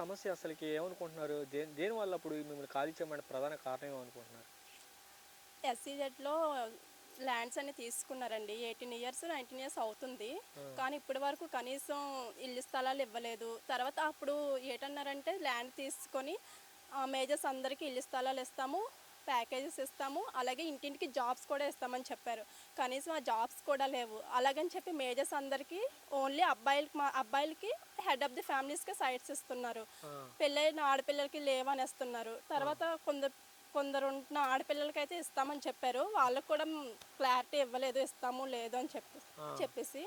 సమస్య అసలుకి ఏమనుకుంటున్నారు? దేని దేనివల్ల అప్పుడు మిమ్మల్ని ఖాళీ చేయమని ప్రధాన కారణం ఏమనుకుంటున్నారు? ఎస్సీజెడ్లో ల్యాండ్స్ అన్ని తీసుకున్నారండి. ఎయిటీన్ ఇయర్స్ నైన్టీన్ ఇయర్స్ అవుతుంది. కానీ ఇప్పటి వరకు కనీసం ఇల్లు స్థలాలు ఇవ్వలేదు. తర్వాత అప్పుడు ఏంటన్నారంటే ల్యాండ్ తీసుకొని మేజర్స్ అందరికీ ఇల్లు స్థలాలు ఇస్తాము. ప్యాకేజెస్ ఇస్తాము అలాగే ఇంటింటికి జాబ్స్ కూడా ఇస్తామని చెప్పారు. కనీసం ఆ జాబ్స్ కూడా లేవు. అలాగని చెప్పి మేజర్స్ అందరికీ ఓన్లీ అబ్బాయిలకి మా అబ్బాయిలకి హెడ్ ఆఫ్ ది ఫ్యామిలీస్కి సైట్స్ ఇస్తున్నారు. పెళ్ళైన ఆడపిల్లలకి లేవని ఇస్తున్నారు తర్వాత కొందరు కొందరు ఉంటున్న ఆడపిల్లలకి అయితే ఇస్తామని చెప్పారు. వాళ్ళకు కూడా క్లారిటీ ఇవ్వలేదు ఇస్తాము లేదు అని చెప్పి చెప్పేసి.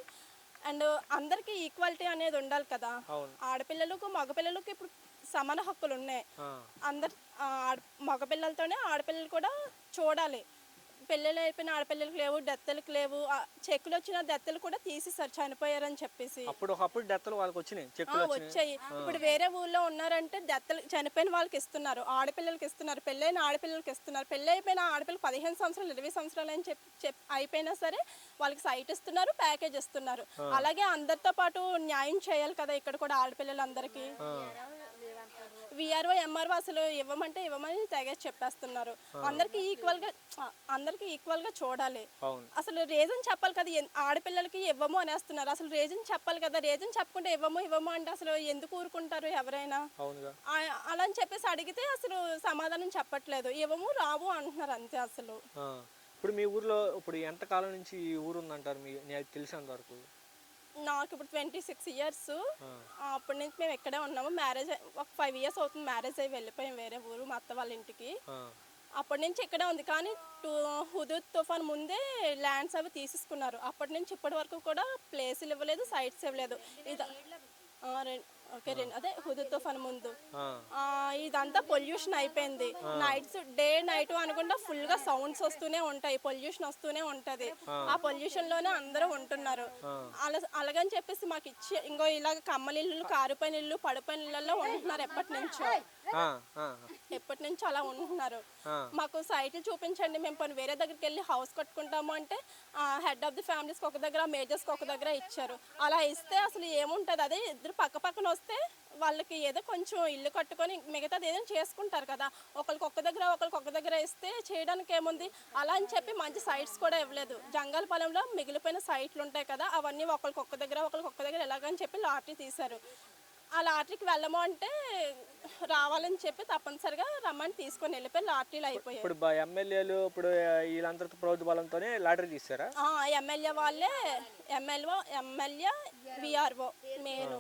అండ్ అందరికీ ఈక్వాలిటీ అనేది ఉండాలి కదా. ఆడపిల్లలకు మగపిల్లలకు ఇప్పుడు సమాన హక్కులు ఉన్నాయి అందరు ఆడ మగపిల్లలతోనే ఆడపిల్లలు కూడా చూడాలి. పెళ్ళిళ్ళు అయిపోయిన ఆడపిల్లలకి లేవు డెత్తలకు లేవు చెక్కులు వచ్చిన డెత్తలు కూడా తీసేసారు చనిపోయారని చెప్పేసి. అప్పుడు ఒకప్పుడు డెత్తలు వాళ్ళకి వచ్చినాయి వచ్చాయి. ఇప్పుడు వేరే ఊర్లో ఉన్నారంటే దత్తలు చనిపోయిన వాళ్ళకి ఇస్తున్నారు ఆడపిల్లలకి ఇస్తున్నారు పెళ్ళైన ఆడపిల్లలకి ఇస్తున్నారు పెళ్ళి అయిపోయిన ఆడపిల్లలు పదిహేను సంవత్సరాలు ఇరవై సంవత్సరాలు అని చెప్పి చెప్ అయిపోయినా సరే వాళ్ళకి సైట్ ఇస్తున్నారు ప్యాకేజ్ ఇస్తున్నారు. అలాగే అందరితో పాటు న్యాయం చేయాలి కదా ఇక్కడ కూడా ఆడపిల్లలందరికీ. విఆర్ఓ ఎంఆర్ఓ అసలు ఇవ్వమంటే ఇవ్వమని తెగ చెప్పేస్తున్నారు. అందరికి ఈక్వల్గా అందరికి ఈక్వల్గా చూడాలి. అసలు రీజన్ చెప్పాలి కదా ఆడపిల్లలకి ఇవ్వము అనేస్తున్నారు. అసలు రీజన్ చెప్పాలి కదా రీజన్ చెప్పకుండా ఇవ్వము ఇవ్వము అంటే అసలు ఎందుకు ఊరుకుంటారు ఎవరైనా? అలా అని చెప్పేసి అడిగితే అసలు సమాధానం చెప్పట్లేదు. ఇవ్వము రావు అంటున్నారు అంతే అసలు. ఇప్పుడు మీ ఊర్లో ఇప్పుడు ఎంత కాలం నుంచి ఈ ఊరు ఉందంటారు మీ తెలిసినంత వరకు? నాకు ఇప్పుడు ట్వంటీ సిక్స్ ఇయర్స్. అప్పటి నుంచి మేము ఇక్కడే ఉన్నాము. మ్యారేజ్ ఒక ఫైవ్ ఇయర్స్ అవుతుంది మ్యారేజ్ అయ్యి వెళ్ళిపోయాం వేరే ఊరు మా అత్త వాళ్ళ ఇంటికి. అప్పటి నుంచి ఇక్కడే ఉంది. కానీ టూ హుదూద్ తుఫాన్ ముందే ల్యాండ్స్ అవి తీసేసుకున్నారు. అప్పటి నుంచి ఇప్పటి వరకు కూడా ప్లేసులు ఇవ్వలేదు సైట్స్ ఇవ్వలేదు. ఇది ఓకే అదే హుదూద్ తుఫాన్ ముందు. ఇదంతా పొల్యూషన్ అయిపోయింది. నైట్స్ డే నైట్ అనుకుంటా ఫుల్గా సౌండ్స్ వస్తూనే ఉంటాయి పొల్యూషన్ వస్తూనే ఉంటది. ఆ. పొల్యూషన్లోనే అందరూ ఉంటున్నారు. అలా అలాగని చెప్పేసి మాకు ఇచ్చి ఇంకో ఇలాగ కమ్మలి ఇల్లు కారుపైన ఇల్లు పడిపోయిన ఇళ్ళల్లో ఉంటున్నారు ఎప్పటి నుంచో. ఎప్పటి నుంచో అలా ఉంటున్నారు. మాకు సైట్లు చూపించండి మేము పని వేరే దగ్గరికి వెళ్ళి హౌస్ కట్టుకుంటాము అంటే హెడ్ ఆఫ్ ది ఫ్యామిలీస్కి ఒక దగ్గర మేజర్స్కి ఒక దగ్గర ఇచ్చారు. అలా ఇస్తే అసలు ఏముంటుంది? అదే ఇద్దరు పక్క పక్కన వస్తే వాళ్ళకి ఏదో కొంచెం ఇల్లు కట్టుకొని మిగతాది ఏదైనా చేసుకుంటారు కదా. ఒకరికి ఒక్క దగ్గర ఒకరికి ఒక్క దగ్గర ఇస్తే చేయడానికి ఏముంది? అలా అని చెప్పి మంచి సైట్స్ కూడా ఇవ్వలేదు. జంగాలపాలెంలో మిగిలిపోయిన సైట్లు ఉంటాయి కదా అవన్నీ ఒకరికి ఒక్క దగ్గర ఒకరికి ఒక్క దగ్గర ఎలాగని చెప్పి లాటరీ తీశారు. ఆ లాటరీకి వెళ్ళము అంటే రావాలని చెప్పి తప్పనిసరిగా రమ్మని తీసుకొని వెళ్ళిపోయి లాటరీలు అయిపోయాయి. ఇప్పుడు బ- ఎమ్మెల్యేలు ఇప్పుడు వీళ్ళందరితో ప్రభుత్వ బలంతోనే లాటరీ తీస్తారా ఎమ్మెల్యే వాళ్ళే ఎమ్మెల్యే ఎమ్మెల్యే విఆర్ఓ మేరు